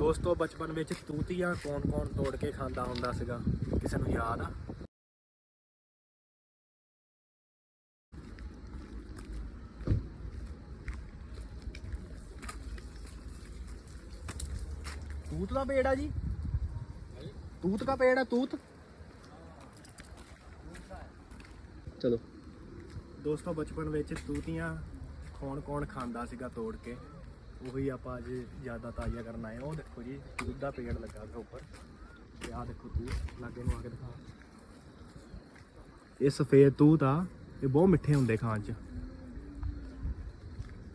ਦੋਸਤੋ, ਬਚਪਨ ਵਿੱਚ ਤੂਤੀਆਂ ਕੌਣ-ਕੌਣ ਤੋੜ ਕੇ ਖਾਂਦਾ ਹੁੰਦਾ ਸੀਗਾ? ਕਿਸੇ ਨੂੰ ਯਾਦ ਆ? ਤੂਤ ਦਾ ਪੇੜ ਆ ਜੀ? ਤੂਤ ਦਾ ਪੇੜ ਆ, ਤੂਤ? ਚਲੋ। ਦੋਸਤੋ, ਬਚਪਨ ਵਿੱਚ ਤੂਤੀਆਂ ਕੌਣ ਕੌਣ ਖਾਂਦਾ ਸੀਗਾ ਤੋੜ ਕੇ? ਉਹੀ ਆਪਾਂ ਅੱਜ ਜ਼ਿਆਦਾ ਤਾਜ਼ਾ ਕਰਨ ਆਏ ਹਾਂ। ਉਹ ਦੇਖੋ ਜੀ, ਦੁੱਧ ਦਾ ਪੇੜ ਲੱਗਾ ਹੋਇਆ ਉੱਪਰ। ਤੇ ਆਹ ਦੇਖੋ ਤੂੰ, ਲਾਗੇ ਨੂੰ ਆ ਕੇ ਦਿਖਾ। ਇਹ ਸਫੇਦ ਤੂਤ ਆ, ਇਹ ਬਹੁਤ ਮਿੱਠੇ ਹੁੰਦੇ ਖਾਣ ਚ।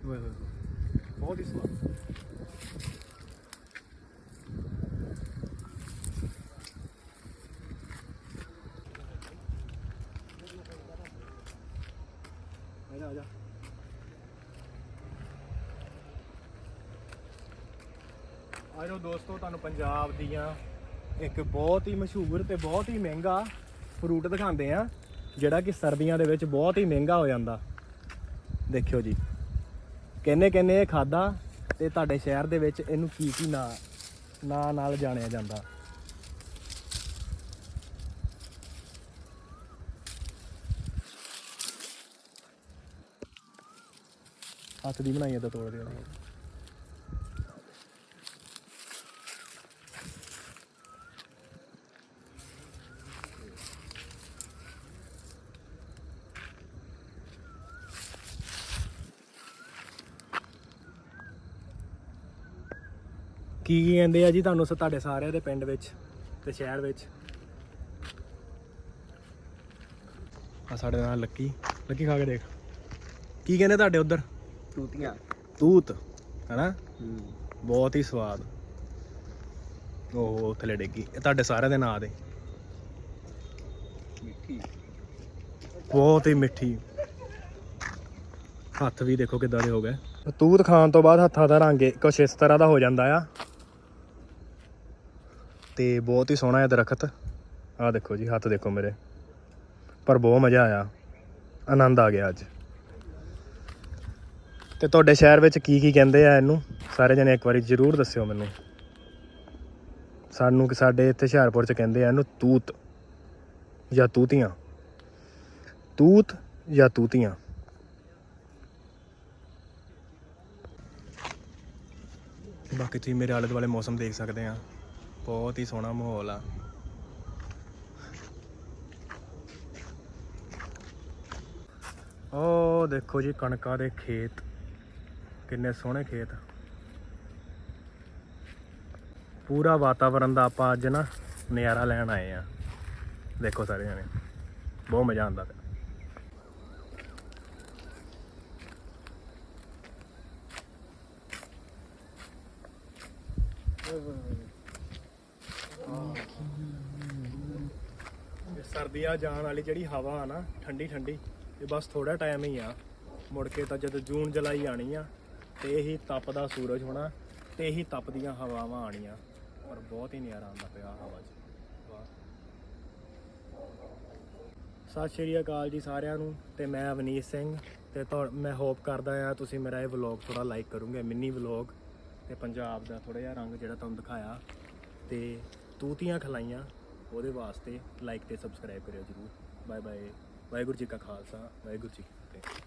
ਓਏ ਹੋਏ ਹੋਏ, ਬਹੁਤ ਹੀ ਸਵਾਦ ਆ ਜਾ ਆ ਜਾ ਆਜੋ ਦੋਸਤੋ, ਤੁਹਾਨੂੰ ਪੰਜਾਬ ਦੀਆਂ ਇੱਕ ਬਹੁਤ ਹੀ ਮਸ਼ਹੂਰ ਤੇ ਬਹੁਤ ਹੀ ਮਹਿੰਗਾ ਫਰੂਟ ਦਿਖਾਉਂਦੇ ਆ ਜਿਹੜਾ ਕਿ ਸਰਦੀਆਂ ਦੇ ਵਿੱਚ ਬਹੁਤ ਹੀ ਮਹਿੰਗਾ ਹੋ ਜਾਂਦਾ। ਦੇਖਿਓ ਜੀ ਕਹਿੰਨੇ ਕਹਿੰਨੇ ਇਹ ਖਾਦਾ ਤੇ ਤੁਹਾਡੇ ਸ਼ਹਿਰ ਦੇ ਵਿੱਚ ਇਹਨੂੰ ਕੀ ਕੀ ਨਾਂ ਨਾਂ ਨਾਲ ਜਾਣਿਆ ਜਾਂਦਾ। ਹੱਥ ਦੀ ਬਣਾਈ ਤਾਂ ਤੋੜ ਦਿਓ। ਕੀ ਕੀ ਕਹਿੰਦੇ ਆ ਜੀ ਤੁਹਾਨੂੰ ਸ- ਤੁਹਾਡੇ ਸਾਰਿਆਂ ਦੇ ਪਿੰਡ ਵਿੱਚ ਤੇ ਸ਼ਹਿਰ ਵਿੱਚ? ਆ ਸਾਡੇ ਨਾਲ ਲੱਕੀ ਲੱਕੀ ਖਾ ਕੇ ਦੇਖ। ਕੀ ਕਹਿੰਦੇ ਤੁਹਾਡੇ ਉਧਰ? ਤੂਤੀਆਂ। ਤੂਤ ਹੈਨਾ? ਬਹੁਤ ਹੀ ਸਵਾਦ। ਉਹ ਥੱਲੇ ਡਿੱਗੀ ਇਹ ਤੁਹਾਡੇ ਸਾਰਿਆਂ ਦੇ ਨਾਂ ਦੇ ਮਿੱਠੀ। ਬਹੁਤ ਹੀ ਮਿੱਠੀ। ਹੱਥ ਵੀ ਦੇਖੋ ਕਿੱਦਾਂ ਦੇ ਹੋ ਗਏ। ਤੂਤ ਖਾਣ ਤੋਂ ਬਾਅਦ ਹੱਥਾਂ ਦਾ ਰੰਗ ਕੁਛ ਇਸ ਤਰ੍ਹਾਂ ਦਾ ਹੋ ਜਾਂਦਾ ਆ। ਤੇ ਬਹੁਤ ਹੀ ਸੋਹਣਾ ਹੈ ਦਰਖਤ। ਆਹ ਦੇਖੋ ਜੀ, ਹੱਥ ਦੇਖੋ ਮੇਰੇ। ਪਰ ਬਹੁਤ ਮਜ਼ਾ ਆਇਆ। ਆਨੰਦ ਆ ਗਿਆ ਅੱਜ। ਤੇ ਤੁਹਾਡੇ ਸ਼ਹਿਰ ਵਿੱਚ ਕੀ ਕੀ ਕਹਿੰਦੇ ਆ ਇਹਨੂੰ? ਸਾਰੇ ਜਣੇ ਇੱਕ ਵਾਰੀ ਜ਼ਰੂਰ ਦੱਸਿਓ ਮੈਨੂੰ। ਸਾਨੂੰ ਕਿ ਸਾਡੇ ਇੱਥੇ ਹੁਸ਼ਿਆਰਪੁਰ ਚ ਕਹਿੰਦੇ ਆ ਇਹਨੂੰ ਤੂਤ ਜਾਂ ਤੂਤੀਆਂ। ਤੂਤ ਜਾਂ ਤੂਤੀਆਂ। ਬਾਕੀ ਤੁਸੀਂ ਮੇਰੇ ਆਲੇ ਦੁਆਲੇ ਮੌਸਮ ਦੇਖ ਸਕਦੇ ਆ। ਬਹੁਤ ਹੀ ਸੋਹਣਾ ਮਾਹੌਲ ਆ। ਉਹ ਦੇਖੋ ਜੀ ਕਣਕਾਂ ਦੇ ਖੇਤ। ਕਿੰਨੇ ਸੋਹਣੇ ਖੇਤ। ਪੂਰਾ ਵਾਤਾਵਰਨ ਦਾ ਆਪਾਂ ਅੱਜ ਨਾ ਨਜ਼ਾਰਾ ਲੈਣ ਆਏ ਆ। ਦੇਖੋ ਸਾਰੇ ਜਣੇ। ਬਹੁਤ ਮਜ਼ਾ ਆਉਂਦਾ ਪਿਆ। ਇਹ ਸਰਦੀਆਂ ਜਾਣ ਵਾਲੀ ਜਿਹੜੀ ਹਵਾ ਆ ਨਾ, ਠੰਡੀ ਠੰਡੀ ਇਹ ਬਸ ਥੋੜਾ ਟਾਈਮ ਹੀ ਆ। ਮੁੜ ਕੇ ਤਾਂ ਜਦੋਂ ਜੂਨ ਜੁਲਾਈ ਆਣੀ ਆ, ਤੇ ਇਹੀ ਤਪਦਾ ਸੂਰਜ ਹੋਣਾ, ਤੇ ਇਹੀ ਤਪਦੀਆਂ ਹਵਾਵਾਂ ਆਣੀਆਂ ਪਰ ਬਹੁਤ ਹੀ ਨਜ਼ਾਰਾ ਆਉਂਦਾ ਪਿਆ ਹਵਾ 'ਚ। ਵਾਹ। ਸਤਿ ਸ਼੍ਰੀ ਅਕਾਲ ਜੀ ਸਾਰਿਆਂ ਨੂੰ, ਤੇ ਮੈਂ ਅਵਨੀਤ ਸਿੰਘ, ਤੇ ਤੁਹਾ- ਮੈਂ ਹੋਪ ਕਰਦਾ ਆ ਤੁਸੀਂ ਮੇਰਾ ਇਹ ਵਲੌਗ ਥੋੜਾ ਲਾਈਕ ਕਰੋਗੇ ਮਿੰਨੀ ਵਲੌਗ ਤੇ ਪੰਜਾਬ ਦਾ ਥੋੜਾ ਜਿਹਾ ਰੰਗ ਜਿਹੜਾ ਤੁਹਾਨੂੰ ਦਿਖਾਇਆ, ਤੇ ਤੂਤੀਆਂ ਖਲਾਈਆਂ ਉਹਦੇ ਵਾਸਤੇ ਲਾਈਕ ਤੇ ਸਬਸਕ੍ਰਾਈਬ ਕਰਿਓ ਜਰੂਰ। ਬਾਏ ਬਾਏ ਵਾਹਿਗੁਰੂ ਜੀ ਕਾ ਖਾਲਸਾ। ਵਾਹਿਗੁਰੂ ਜੀ ਕੀ ਫਤਿਹ।